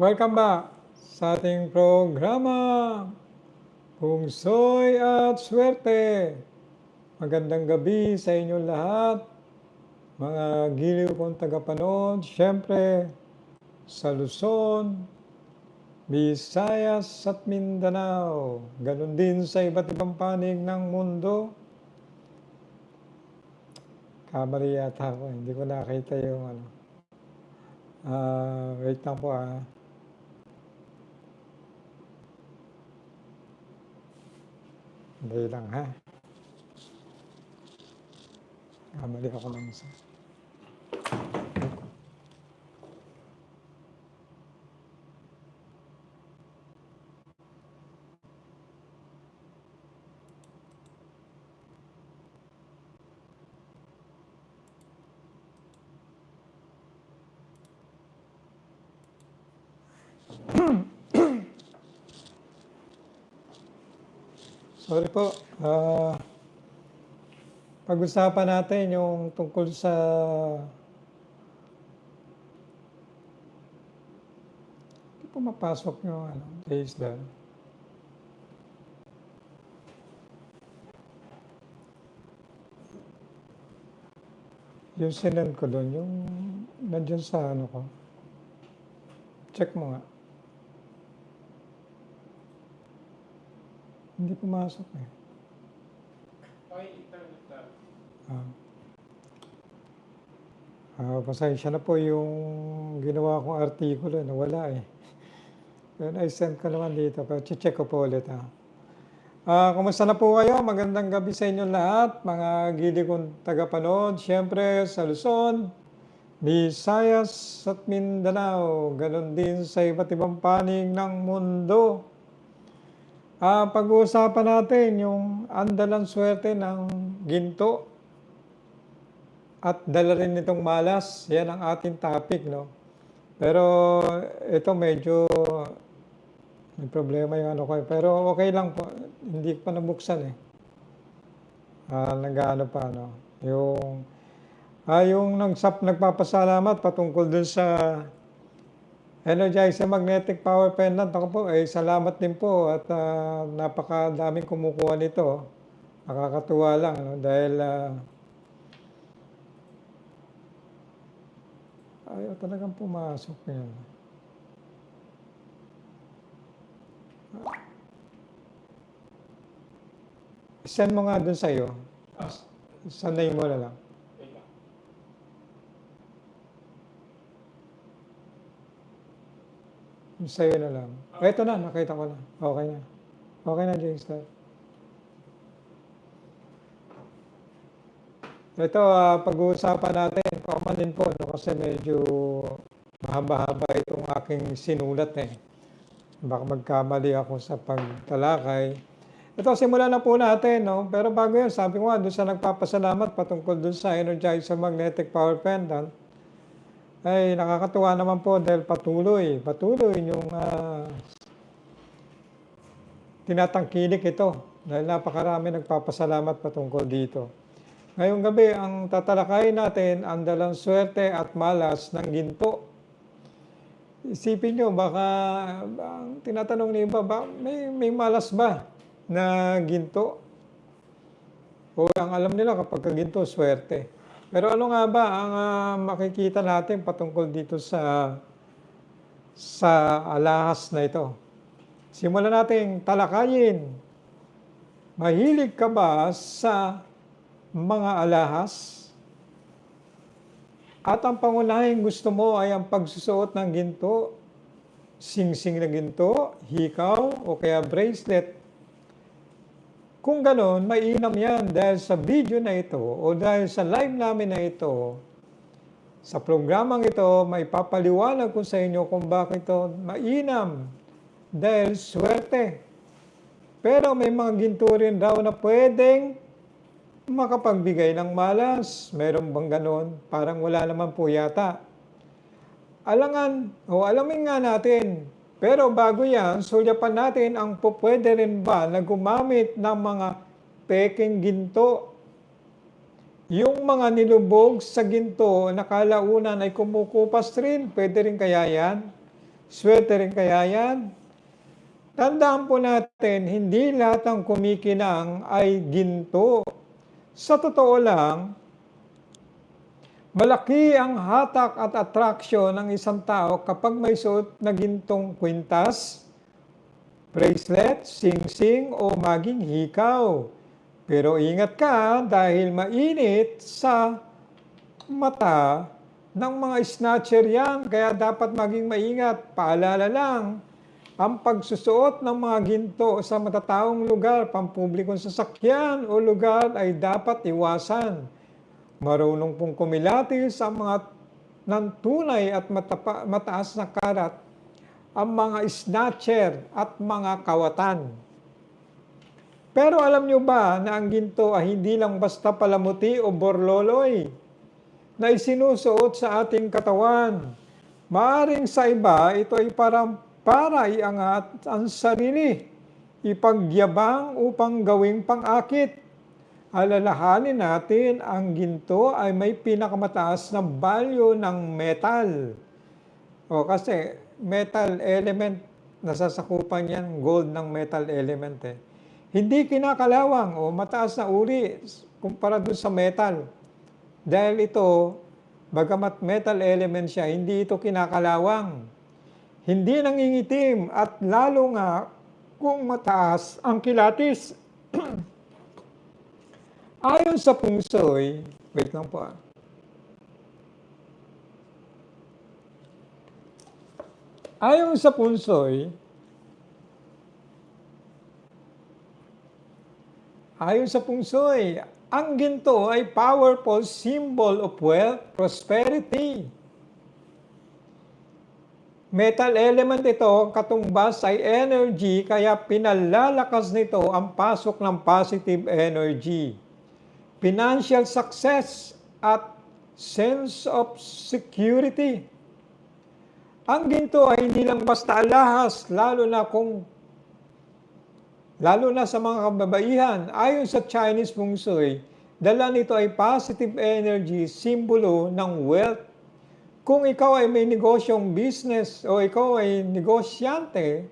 Welcome back sa ating programa Pungsoy at Swerte. Magandang gabi sa inyong lahat, mga giliw kong tagapanood, syempre sa Luzon, Visayas at Mindanao, ganun din sa iba't ibang panig ng mundo. Kamali yata ako, hindi ko nakita yung ano. Ah, wait lang po ah. Hindi lang ha. Kamali ako ng Sorry po. Ah, pag-usapan natin yung tungkol sa Hindi po mapasok yung ano, days doon. Yung sinend ko doon, yung nandyan sa ano ko. Check mo nga. Hindi pumasok eh. Okay, internet na. Ah. Ah, pasensya na po yung ginawa kong artikulo, nawala eh. Pero I-send ko naman dito, pero check ko po ulit ha. Ah, kumusta na po kayo? Magandang gabi sa inyong lahat, mga gili kong tagapanood. Siyempre sa Luzon, Visayas at Mindanao, ganon din sa iba't ibang panig ng mundo. Ah, pag-uusapan natin yung andalang swerte ng ginto at dala rin nitong malas. Yan ang ating topic, no? Pero ito medyo may problema yung ano ko. eh. Pero okay lang po. Hindi pa nabuksan eh. Ah, nag-ano pa, no? Yung, ah, yung nagsap, nagpapasalamat patungkol dun sa Energizer Magnetic Power Pendant. Ako po, eh, salamat din po at ah, napakadaming kumukuha nito. Nakakatuwa lang, no? Dahil ah, ayaw talagang pumasok yan. Send mo nga dun sa'yo. Ah, Sanay mo na lang. wait lang. Yung Sa'yo na lang. Ito na, nakita ko na. Okay na. Okay na, James. Star. Ito, ah, pag-uusapan natin, common din po, no? kasi medyo mahaba-haba itong aking sinulat eh. Baka magkamali ako sa pagtalakay. Ito, simulan na po natin, no? Pero bago yun, sabi ko nga, doon sa nagpapasalamat patungkol doon sa Energizer Magnetic Power Pendant, ay nakakatuwa naman po dahil patuloy, patuloy yung ah, tinatangkilik ito dahil napakarami nagpapasalamat patungkol dito. Ngayong gabi, ang tatalakayin natin ang dalang swerte at malas ng ginto. Isipin nyo, baka ang tinatanong ni iba, ba, may, may malas ba na ginto? O ang alam nila kapag ka ginto, swerte. Pero ano nga ba ang ah, makikita natin patungkol dito sa sa alahas na ito? Simulan natin talakayin. Mahilig ka ba sa mga alahas? At ang pangunahing gusto mo ay ang pagsusuot ng ginto, singsing na ginto, hikaw o kaya bracelet. Kung ganon, mainam yan dahil sa video na ito o dahil sa live namin na ito, sa programang ito, may papaliwanag ko sa inyo kung bakit ito mainam dahil swerte. Pero may mga ginto rin raw na pwedeng makapagbigay ng malas. Meron bang ganon? Parang wala naman po yata. Alangan o alamin nga natin. Pero bago yan, sulyapan natin ang pupwede rin ba na gumamit ng mga peking ginto. Yung mga nilubog sa ginto na kalaunan ay kumukupas rin, pwede rin kaya yan? Swerte rin kaya yan? Tandaan po natin, hindi lahat ng kumikinang ay ginto. Sa totoo lang, malaki ang hatak at attraction ng isang tao kapag may suot na gintong kwintas, bracelet, sing-sing o maging hikaw. Pero ingat ka dahil mainit sa mata ng mga snatcher yan. Kaya dapat maging maingat. Paalala lang, ang pagsusuot ng mga ginto sa matataong lugar, pampublikong sasakyan o lugar ay dapat iwasan. Marunong pong kumilatis ang mga nantunay at matapa, mataas na karat, ang mga snatcher at mga kawatan. Pero alam nyo ba na ang ginto ay hindi lang basta palamuti o borloloy na isinusuot sa ating katawan. Maaring sa iba, ito ay parang para iangat ang sarili, ipagyabang upang gawing pang-akit. Alalahanin natin, ang ginto ay may pinakamataas na value ng metal. O kasi metal element, nasasakupan yan, gold ng metal element eh. Hindi kinakalawang o mataas na uri kumpara dun sa metal. Dahil ito, bagamat metal element siya, hindi ito kinakalawang. Hindi nangingitim at lalo nga kung mataas ang kilatis. Ayon sa pungsoy, wait lang po ah. Ayon sa punsoy, ayon sa pungsoy, ang ginto ay powerful symbol of wealth, prosperity. Metal element ito, katumbas ay energy, kaya pinalalakas nito ang pasok ng positive energy. Financial success at sense of security. Ang ginto ay hindi lang basta alahas, lalo na kung lalo na sa mga kababaihan. Ayon sa Chinese Feng Shui, dala nito ay positive energy, simbolo ng wealth. Kung ikaw ay may negosyong business o ikaw ay negosyante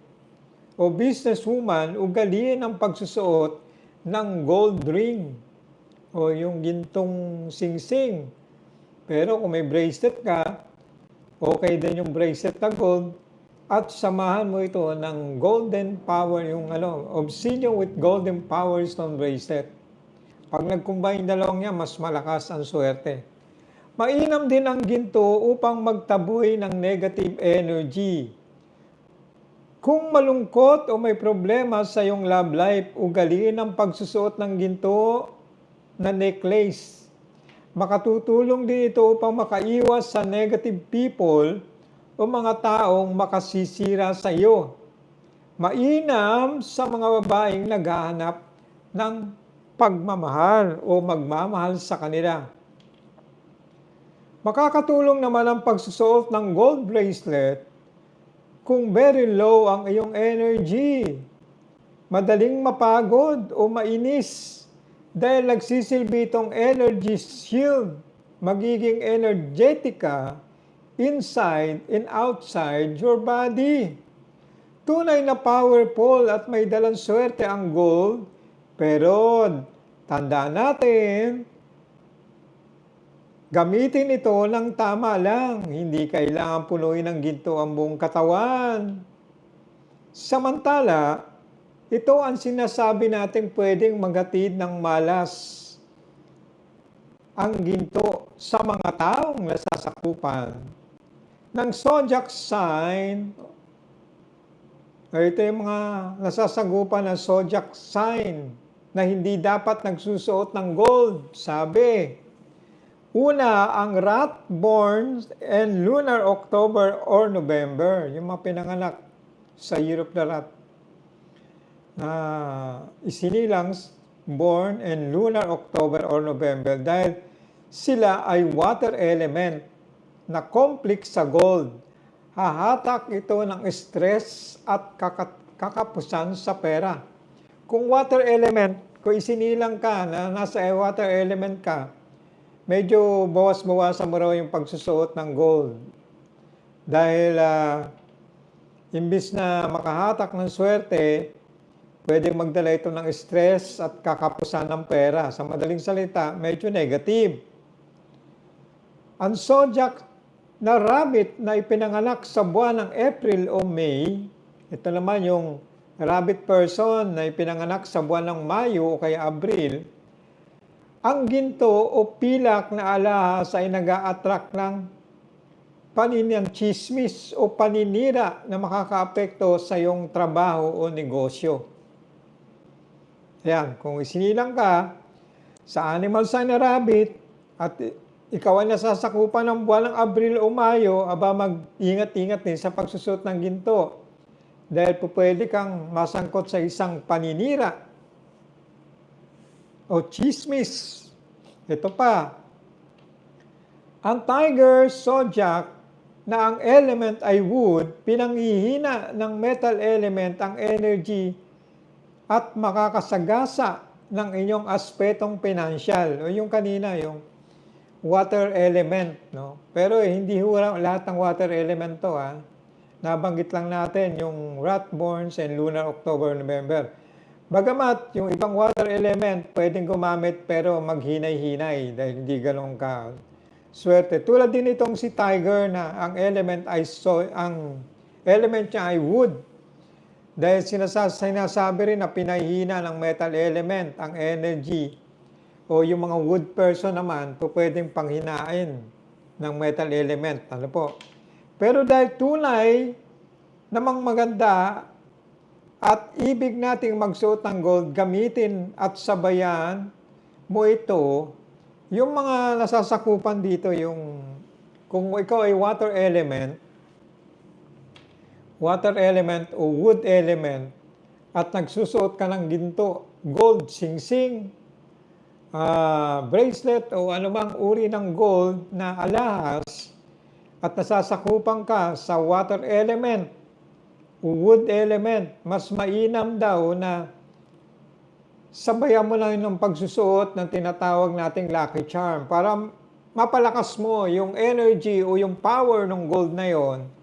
o businesswoman, ugaliin ang pagsusuot ng gold ring o yung gintong sing-sing. Pero kung may bracelet ka, okay din yung bracelet na gold at samahan mo ito ng golden power, yung ano, obsidian with golden power stone bracelet. Pag nag-combine dalawang niya, mas malakas ang swerte. Mainam din ang ginto upang magtaboy ng negative energy. Kung malungkot o may problema sa iyong love life, ugaliin ang pagsusuot ng ginto na necklace. Makatutulong din ito upang makaiwas sa negative people o mga taong makasisira sa iyo. Mainam sa mga babaeng naghahanap ng pagmamahal o magmamahal sa kanila. Makakatulong naman ang pagsusuot ng gold bracelet kung very low ang iyong energy. Madaling mapagod o mainis dahil nagsisilbi itong energy shield. Magiging energetic ka inside and outside your body. Tunay na powerful at may dalang swerte ang gold, pero tandaan natin, gamitin ito ng tama lang. Hindi kailangan punuin ng ginto ang buong katawan. Samantala, ito ang sinasabi natin pwedeng magatid ng malas. Ang ginto sa mga taong nasasakupan. Ng zodiac sign, ito yung mga nasasagupan ng zodiac sign na hindi dapat nagsusuot ng gold. Sabi, una, ang rat born and lunar October or November, yung mga pinanganak sa Europe na rat, na isinilang born and lunar October or November dahil sila ay water element na complex sa gold. Hahatak ito ng stress at kakapusan sa pera. Kung water element, kung isinilang ka na nasa water element ka, medyo bawas-bawasan mo raw yung pagsusuot ng gold. Dahil uh, imbis na makahatak ng swerte, pwedeng magdala ito ng stress at kakapusan ng pera. Sa madaling salita, medyo negative. Ang zodiac na rabbit na ipinanganak sa buwan ng April o May, ito naman yung rabbit person na ipinanganak sa buwan ng Mayo o kaya Abril, ang ginto o pilak na alahas ay nag attract ng paniniyang chismis o paninira na makakaapekto sa iyong trabaho o negosyo. Ayan, kung isinilang ka sa animal sign na rabbit at ikaw ay nasasakupan ng buwan ng Abril o Mayo, aba mag-ingat-ingat din sa pagsusot ng ginto. Dahil po pwede kang masangkot sa isang paninira o chismis. Ito pa, ang tiger zodiac na ang element ay wood, pinanghihina ng metal element ang energy at makakasagasa ng inyong aspetong financial. O yung kanina, yung water element. No? Pero eh, hindi ho lahat ng water element to. Ha? Nabanggit lang natin yung Ratborns and Lunar October, November. Bagamat yung ibang water element pwedeng gumamit pero maghinay-hinay dahil hindi ganun ka swerte. Tulad din itong si Tiger na ang element ay so, ang element niya ay wood. Dahil sinasa, sinasabi rin na pinahina ng metal element ang energy o yung mga wood person naman po pwedeng panghinain ng metal element. Ano po? Pero dahil tunay namang maganda at ibig nating magsuot ng gold, gamitin at sabayan mo ito, yung mga nasasakupan dito, yung kung ikaw ay water element, water element o wood element, at nagsusuot ka ng ginto, gold, singsing, ah, bracelet o anumang uri ng gold na alahas, at nasasakupan ka sa water element, wood element, mas mainam daw na sabayan mo lang yung pagsusuot ng tinatawag nating lucky charm para mapalakas mo yung energy o yung power ng gold na yon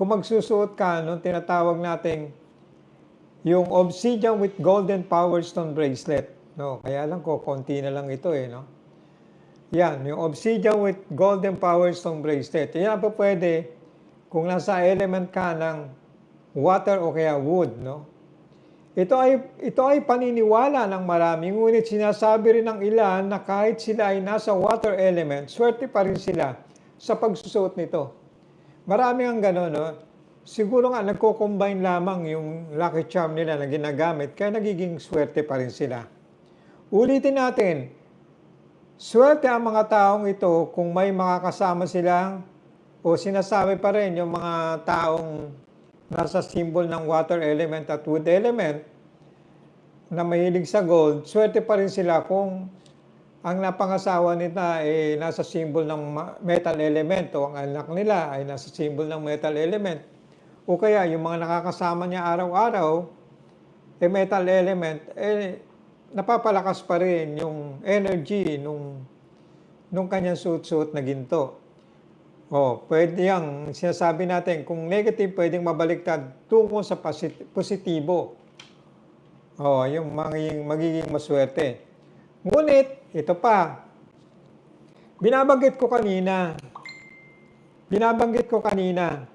kung magsusuot ka nung tinatawag nating yung obsidian with golden power stone bracelet. No, kaya lang ko, konti na lang ito eh, no? Yan, yung obsidian with golden power stone bracelet. Yan po pwede kung nasa element ka ng water o kaya wood, no? Ito ay ito ay paniniwala ng marami, ngunit sinasabi rin ng ilan na kahit sila ay nasa water element, swerte pa rin sila sa pagsusuot nito. Marami ang gano'n, no? Siguro nga nagko-combine lamang yung lucky charm nila na ginagamit, kaya nagiging swerte pa rin sila. Ulitin natin, swerte ang mga taong ito kung may makakasama silang o sinasabi pa rin yung mga taong nasa symbol ng water element at wood element na mahilig sa gold, swerte pa rin sila kung ang napangasawa nila ay nasa symbol ng metal element o ang anak nila ay nasa symbol ng metal element. O kaya yung mga nakakasama niya araw-araw, eh metal element, eh napapalakas pa rin yung energy nung, nung kanyang suit-suit na ginto. Oh, pwede yang sinasabi natin, kung negative, pwedeng mabaliktad tungo sa posit- positibo. Oh, yung magiging, magiging maswerte. Ngunit, ito pa, binabanggit ko kanina, binabanggit ko kanina,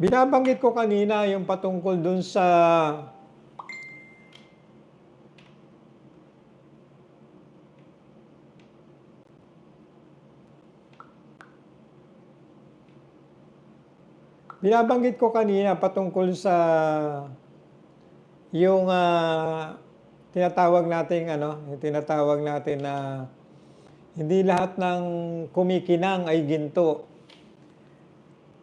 binabanggit ko kanina yung patungkol dun sa Binabanggit ko kanina patungkol sa yung ah, tinatawag nating ano, tinatawag natin na hindi lahat ng kumikinang ay ginto.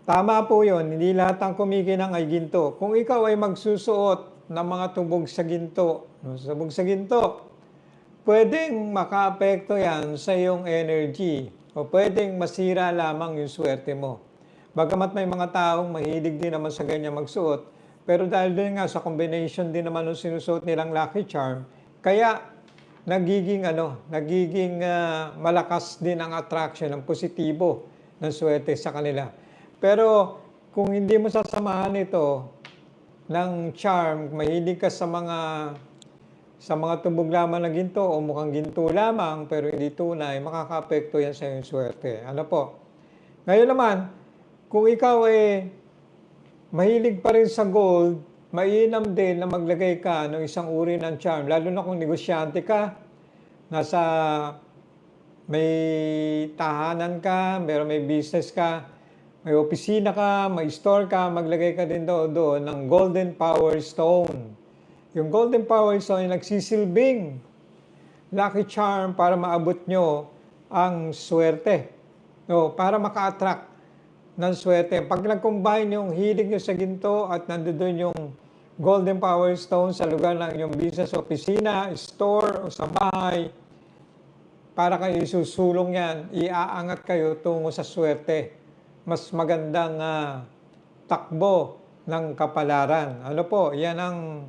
Tama po yun, hindi lahat ng kumikinang ay ginto. Kung ikaw ay magsusuot ng mga tubog sa ginto, tubog sa ginto, pwedeng makaapekto yan sa iyong energy o pwedeng masira lamang yung swerte mo. Bagamat may mga taong mahilig din naman sa ganyan magsuot, pero dahil din nga sa combination din naman ng sinusuot nilang lucky charm, kaya nagiging ano, nagiging ah, malakas din ang attraction ng positibo ng swerte sa kanila. Pero kung hindi mo sasamahan ito ng charm, mahilig ka sa mga sa mga tubog lamang na ginto o mukhang ginto lamang pero hindi tunay, makaka-apekto yan sa iyong swerte. Ano po? Ngayon naman, kung ikaw eh mahilig pa rin sa gold, mainam din na maglagay ka ng isang uri ng charm, lalo na kung negosyante ka, nasa may tahanan ka, meron may business ka, may opisina ka, may store ka, maglagay ka din doon, doon ng Golden Power Stone. Yung Golden Power Stone ay nagsisilbing lucky charm para maabot nyo ang swerte. No, para maka-attract ng swerte. Pag nag-combine yung hilig nyo sa ginto at nandoon yung Golden Power Stone sa lugar ng inyong business, opisina, store, o sa bahay, para kayo isusulong yan, iaangat kayo tungo sa swerte. Mas magandang ah, takbo ng kapalaran. Ano po, yan ang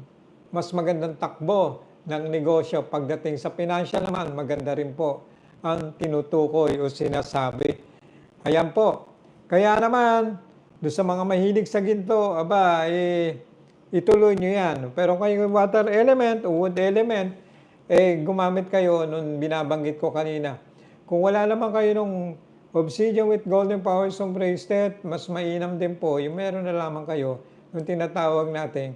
mas magandang takbo ng negosyo. Pagdating sa financial naman, maganda rin po ang tinutukoy o sinasabi. Ayan po. Kaya naman, doon sa mga mahilig sa ginto, aba, eh, ituloy nyo yan. Pero kung yung water element o wood element, eh, gumamit kayo nung binabanggit ko kanina. Kung wala naman kayo nung obsidian with golden power stone bracelet, mas mainam din po, yung meron na lamang kayo, yung tinatawag natin,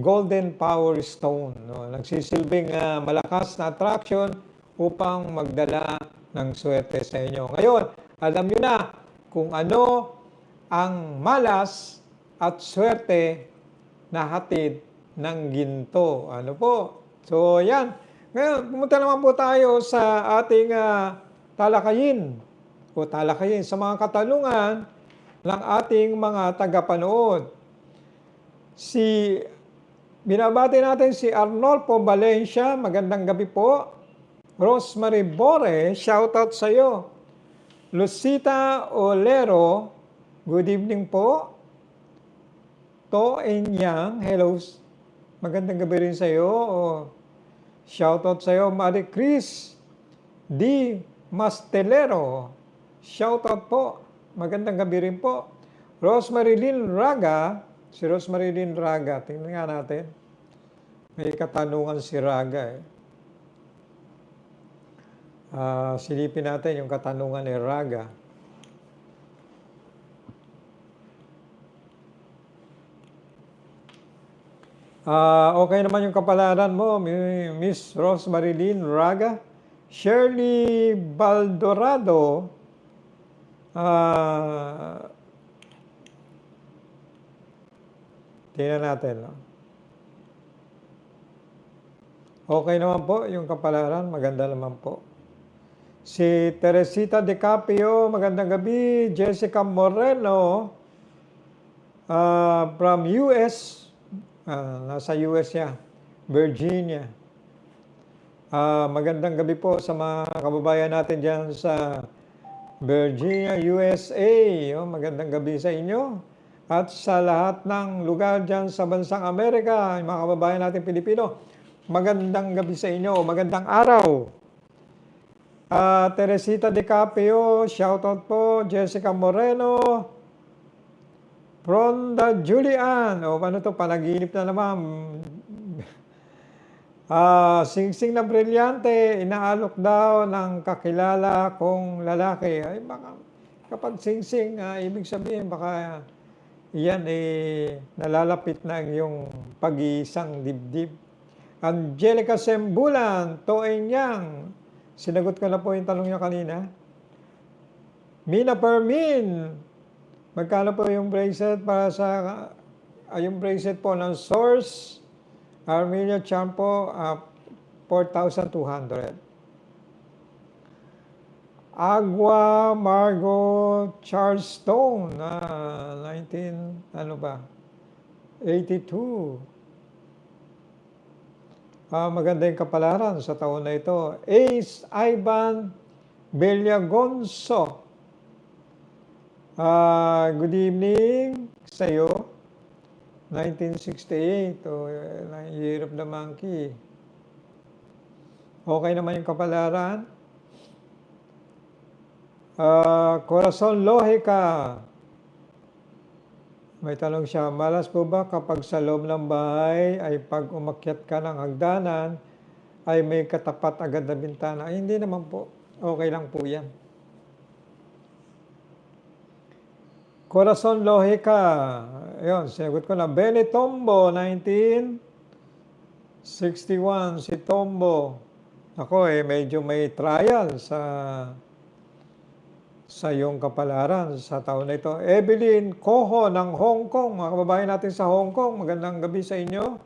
golden power stone. No? Nagsisilbing ah, malakas na attraction upang magdala ng swerte sa inyo. Ngayon, alam nyo na kung ano ang malas at swerte na hatid ng ginto. Ano po? So, yan. Ngayon, pumunta naman po tayo sa ating ah, talakayin o talakayin sa mga katanungan ng ating mga tagapanood. Si Binabati natin si Arnolfo Valencia. Magandang gabi po. Rosemary Bore, shoutout sa iyo. Lucita Olero, good evening po. To Enyang, hello. Magandang gabi rin sa iyo. Shoutout sa iyo, Marie Chris D. Mastelero. Shoutout po. Magandang gabi rin po. Rosemary Lynn Raga, si Rosemary Lynn Raga, tingnan nga natin. May katanungan si Raga eh. Ah, silipin natin yung katanungan ni Raga. Ah, okay naman yung kapalaran mo, Mi- Miss Rosemary Lynn Raga. Shirley Baldorado. Ah, tingnan natin. No? Okay naman po yung kapalaran, maganda naman po. Si Teresita De Capio, magandang gabi. Jessica Moreno, ah, from US, ah, nasa US siya, Virginia. Ah, magandang gabi po sa mga kababayan natin dyan sa Virginia, USA. Oh, magandang gabi sa inyo. At sa lahat ng lugar dyan sa bansang Amerika, mga kababayan natin Pilipino, magandang gabi sa inyo, magandang araw. Ah, Teresita De Capio, shoutout po. Jessica Moreno, Ronda Julian, o ano to, panaginip na naman. Ah, singsing na brilyante, inaalok daw ng kakilala kong lalaki. Ay, baka, kapag singsing, ah, ibig sabihin, baka yan eh, nalalapit na ang iyong pag-iisang dibdib. Angelica Sembulan, Toeng Yang, sinagot ko na po yung tanong niya kanina. Mina Permin, magkano po yung bracelet para sa, ah, yung bracelet po ng Source, Armenia Charm po, ah, 4,200. Agua Margo Charleston, na 19, ano ba? 82. Ah, maganda yung kapalaran sa taon na ito. Ace Ivan Bellagonso. Ah, good evening sa iyo. 1968, o uh, Year of the Monkey. Okay naman yung kapalaran. Ah, Corazon Lohica. May tanong siya, malas po ba kapag sa loob ng bahay ay pag umakyat ka ng hagdanan ay may katapat agad na bintana? Ay, hindi naman po. Okay lang po yan. Corazon Lohica. Ayun, sinagot ko na. Benny Tombo, 1961. Si Tombo. Ako eh, medyo may trial sa sa iyong kapalaran sa taon na ito. Evelyn Coho ng Hong Kong. Mga kababayan natin sa Hong Kong, magandang gabi sa inyo.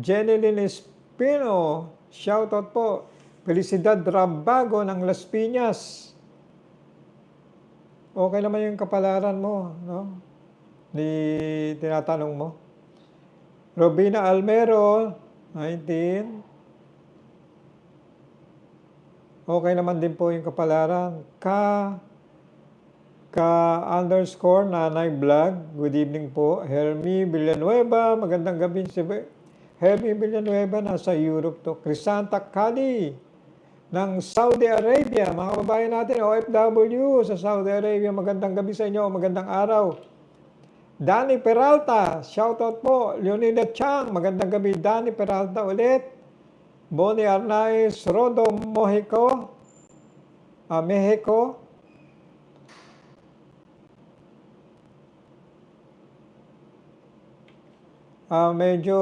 Jenny Lynn Espino, shoutout po. Felicidad Rabago ng Las Piñas. Okay naman yung kapalaran mo, no? Ni tinatanong mo. Robina Almero, 19. Okay naman din po yung kapalaran. Ka, ka underscore nanay vlog. Good evening po. Hermie Villanueva. Magandang gabi. Si Hermie Villanueva nasa Europe to. Crisanta Kali ng Saudi Arabia. Mga kababayan natin, OFW sa Saudi Arabia. Magandang gabi sa inyo. Magandang araw. Danny Peralta, shoutout po. Leonida Chang, magandang gabi. Danny Peralta ulit. Bonnie Arnaiz, Rodo Mojico, ah, Mexico. Ah, medyo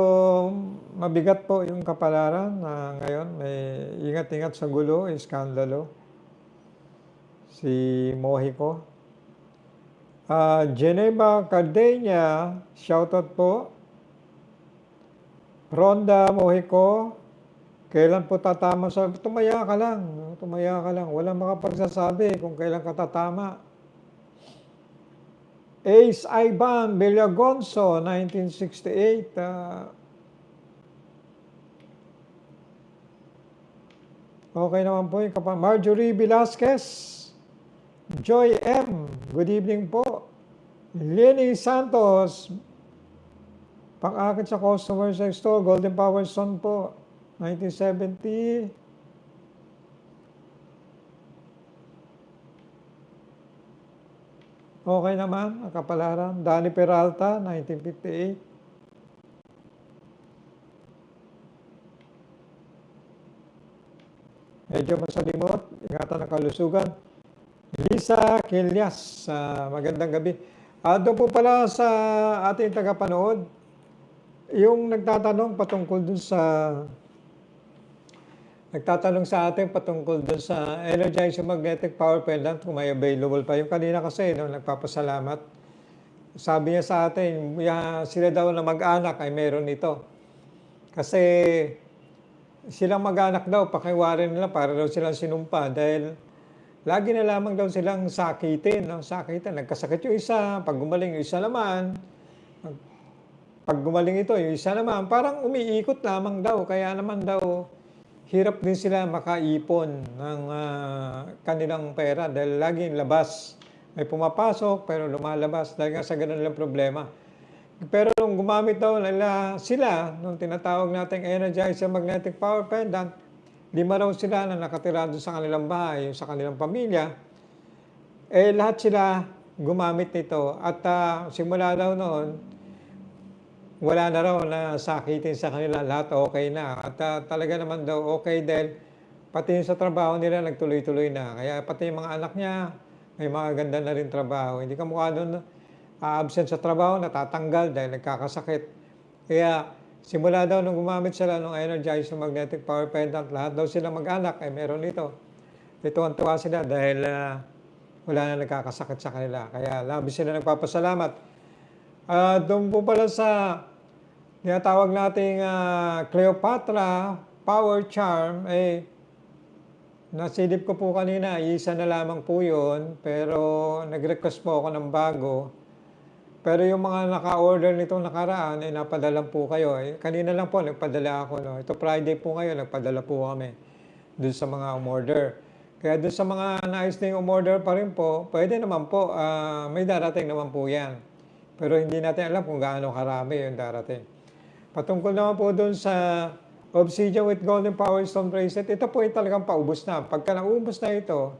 mabigat po yung kapalaran na ngayon. May ingat-ingat sa gulo, iskandalo. Si Mojico. Ah, Geneva Cardenia, shoutout po. Ronda Mojico, kailan po tatama sa... Tumaya ka lang. Tumaya ka lang. Walang makapagsasabi kung kailan ka tatama. Ace Ivan Villagonso, 1968. ah, okay naman po yung kapal. Marjorie Velasquez. Joy M. Good evening po. Lenny Santos. Pang-akit sa customer sa store. Golden Power Son po. 1970. Okay naman, ang kapalaran. Danny Peralta, 1958. Medyo masalimot, ingatan ng kalusugan. Lisa Kilyas, ah, magandang gabi. Ah, doon po pala sa ating tagapanood, yung nagtatanong patungkol dun sa nagtatanong sa atin patungkol dun sa Energizer Magnetic Power Pendant kung may available pa. Yung kanina kasi, no, nagpapasalamat. Sabi niya sa atin, ya, sila daw na mag-anak ay meron ito. Kasi silang mag-anak daw, pakiwarin nila para daw silang sinumpa dahil lagi na lamang daw silang sakitin. No? Sakitin. Nagkasakit yung isa, pag gumaling yung isa naman, pag gumaling ito, yung isa naman, parang umiikot lamang daw. Kaya naman daw, hirap din sila makaipon ng ah, kanilang pera dahil laging labas. May pumapasok pero lumalabas dahil nga sa ganun lang problema. Pero nung gumamit daw nila sila, nung tinatawag nating Energizer Magnetic Power Pendant, lima raw sila na nakatira doon sa kanilang bahay, sa kanilang pamilya, eh lahat sila gumamit nito. At ah, simula daw noon, wala na raw na sakitin sa kanila, lahat okay na. At ah, talaga naman daw okay dahil pati yung sa trabaho nila nagtuloy-tuloy na. Kaya pati yung mga anak niya, may mga ganda na rin trabaho. Hindi ka mukha doon absent sa trabaho, natatanggal dahil nagkakasakit. Kaya simula daw nung gumamit sila ng Energizer Magnetic Power Pendant, lahat daw sila mag-anak ay meron ito. Ito ang tuwa sila dahil ah, wala na nagkakasakit sa kanila. Kaya labis sila nagpapasalamat. Ah, doon po pala sa tinatawag nating ah, Cleopatra Power Charm, eh, nasilip ko po kanina, isa na lamang po yun, pero nag-request po ako ng bago. Pero yung mga naka-order nitong nakaraan, eh, napadala po kayo. Eh, kanina lang po, nagpadala ako. No? Ito Friday po ngayon, nagpadala po kami dun sa mga umorder. Kaya dun sa mga nais na yung umorder pa rin po, pwede naman po, ah, may darating naman po yan. Pero hindi natin alam kung gaano karami yung darating. Patungkol naman po doon sa Obsidian with Golden Power Stone Bracelet, ito po ay talagang paubos na. Pagka naubos na ito,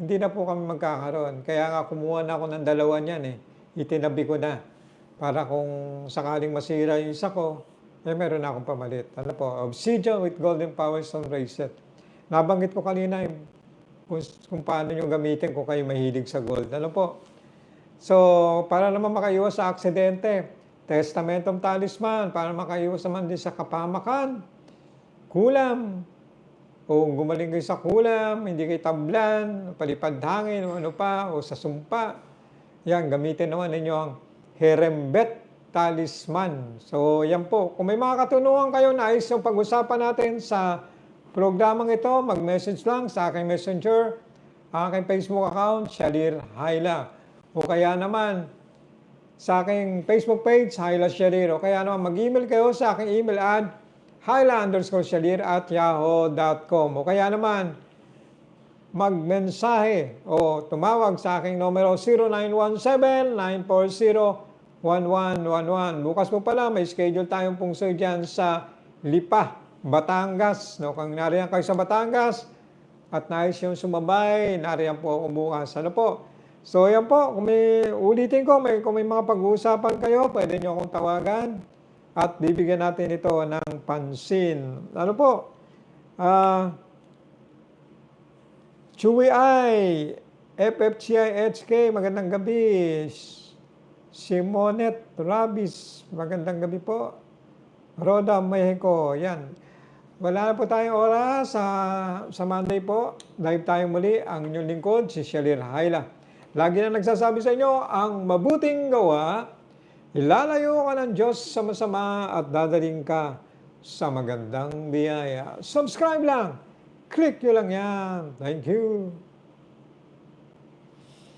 hindi na po kami magkakaroon. Kaya nga kumuha na ako ng dalawa niyan eh. Itinabi ko na. Para kung sakaling masira yung isa ko, eh meron na akong pamalit. Ano po, Obsidian with Golden Power Stone Bracelet. Nabanggit ko kanina yung kung, kung paano nyo gamitin kung kayo mahilig sa gold. Ano po? So, para naman makaiwas sa aksidente, testamentong talisman, para makaiwas naman din sa kapamakan, kulam, o gumaling kayo sa kulam, hindi kayo tablan, palipad hangin, o ano pa, o sa sumpa. Yan, gamitin naman ninyo ang Herembet Talisman. So, yan po. Kung may mga katunungan kayo na ayos yung pag-usapan natin sa programang ito, mag-message lang sa aking messenger, aking Facebook account, Shalir Haila. O kaya naman, sa aking Facebook page, Haila Shalir. O kaya naman, mag-email kayo sa aking email ad, Haila underscore Shalir at yahoo.com. O kaya naman, magmensahe o tumawag sa aking numero 0917-940-1111. Bukas po pala, may schedule tayong pungso dyan sa Lipa, Batangas. No, kung nariyan kayo sa Batangas at nais yung sumabay, nariyan po ako bukas. Ano po? So, yan po. Kung may, ulitin ko, may, kung may mga pag-uusapan kayo, pwede nyo akong tawagan at bibigyan natin ito ng pansin. Ano po? Ah... Chewy I, FFCI HK, magandang gabi. Simonet Rabis, magandang gabi po. Roda Mexico, yan. Wala na po tayong oras sa, sa Monday po. Live tayo muli ang inyong lingkod, si Shalir Haila. Lagi na nagsasabi sa inyo, ang mabuting gawa, ilalayo ka ng Diyos sa masama at dadaling ka sa magandang biyaya. Subscribe lang! Click nyo lang yan. Thank you.